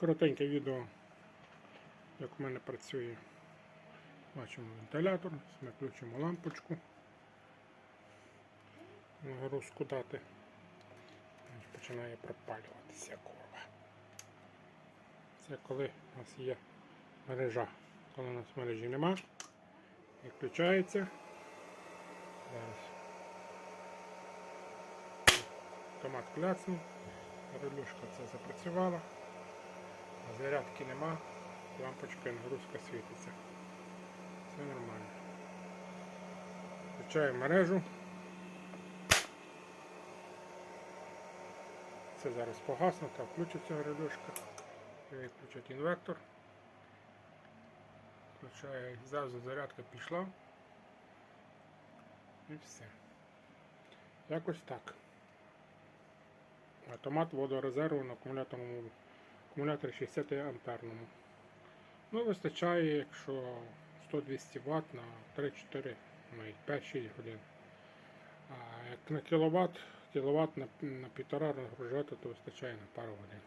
Коротеньке відео, як у мене працює. Бачимо вентилятор, ми включимо лампочку. Нагрузку дати. Починає пропалюватися курва. Це коли у нас є мережа. Коли у нас мережі нема, відключається. Зараз. Автомат кляцнув, релюшка це запрацювала, зарядки нема, лампочка нагрузка світиться. Все нормально. Включаємо мережу. Це зараз погаснуто, включиться релюшка. Виключить інвертор. Включає, зразу зарядка пішла. І все. Якось так. Автомат водорезерву на акумуляторному акумуляторі 60 амперному. Ну, вистачає, якщо 100-200 Вт на 3-4, навіть 5-6 годин. А як на кіловат, кіловат на, на 1,5 розгружати, то вистачає на пару годин.